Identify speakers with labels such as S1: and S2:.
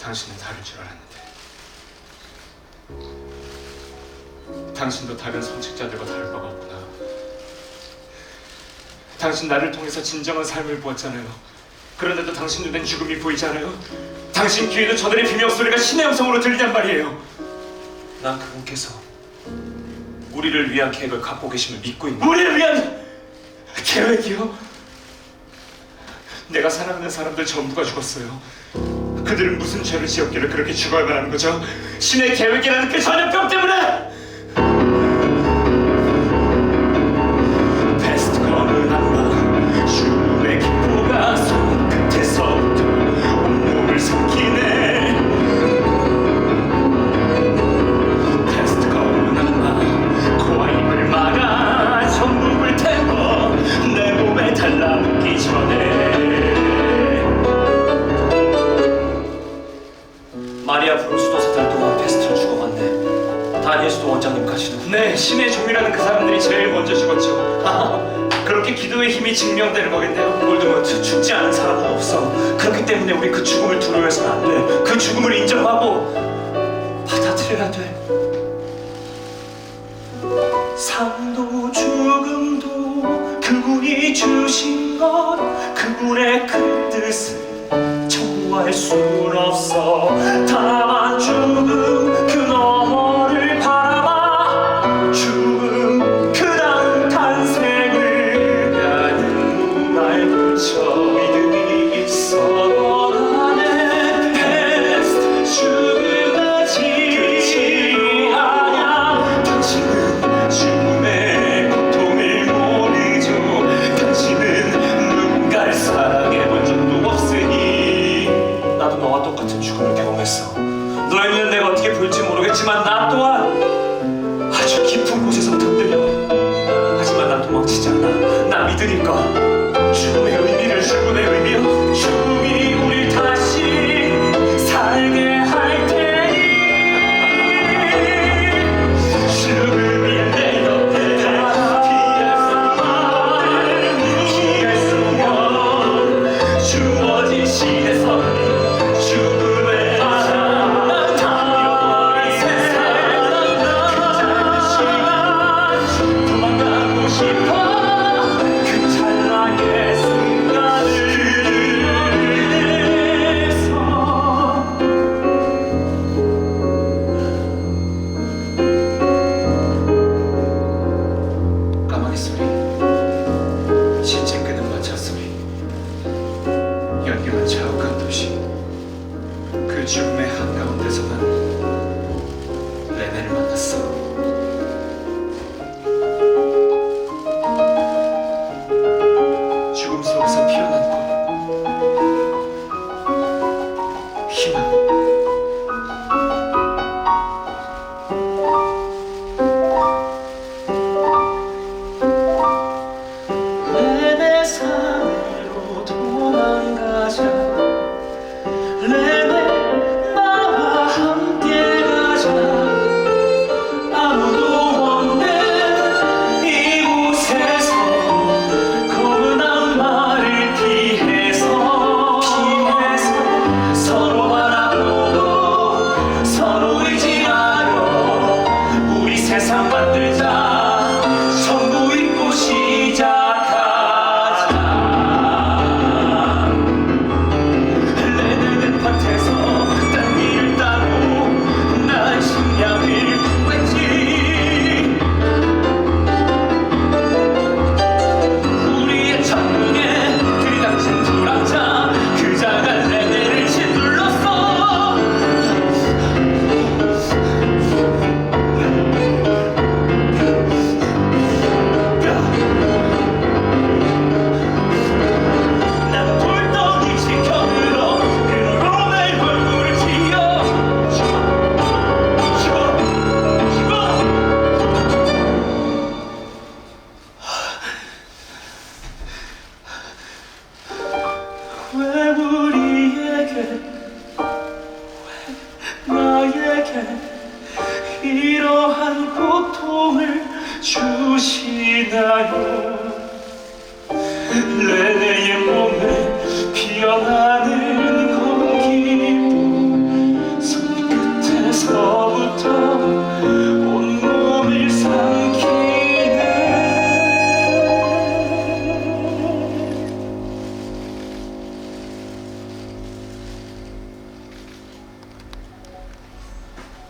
S1: 당신은 다를 줄 알았는데 당신도 다른 선직자들과 다를 바가 없구나 당신 나를 통해서 진정한 삶을 보았잖아요 그런데도 당신 눈엔 죽음이 보이지 않아요? 당신 귀에도 저들의 비명 소리가 신의 음성으로 들리냔 말이에요
S2: 난 그분께서 우리를 위한 계획을 갖고 계심을 믿고 있는
S1: 우리를 위한 계획이요? 내가 사랑하는 사람들 전부가 죽었어요. 그들은 무슨 죄를 지었기를 그렇게 죽어야만 하는 거죠? 신의 계획이라는 그 전염병 때문에!
S2: 원장님까지도
S1: 네 신의 종이라는 그 사람들이 제일 먼저 죽었죠. 그렇게 기도의 힘이 증명되는 거겠네요.
S2: 골드먼트 죽지 않은 사람은 없어. 그렇기 때문에 우리 그 죽음을 두려워해서는 안 돼 그 죽음을 인정하고 받아들여야 돼. 삶도 죽음도 그분이 주신 것 그분의 그 뜻을 정말 순 없어. 다만 죽음 믿으니까 죽음의 의미를 죽음의 의미요 죽음이 그
S1: 죽음의 한가운데서 난
S2: 주시나요
S1: 네.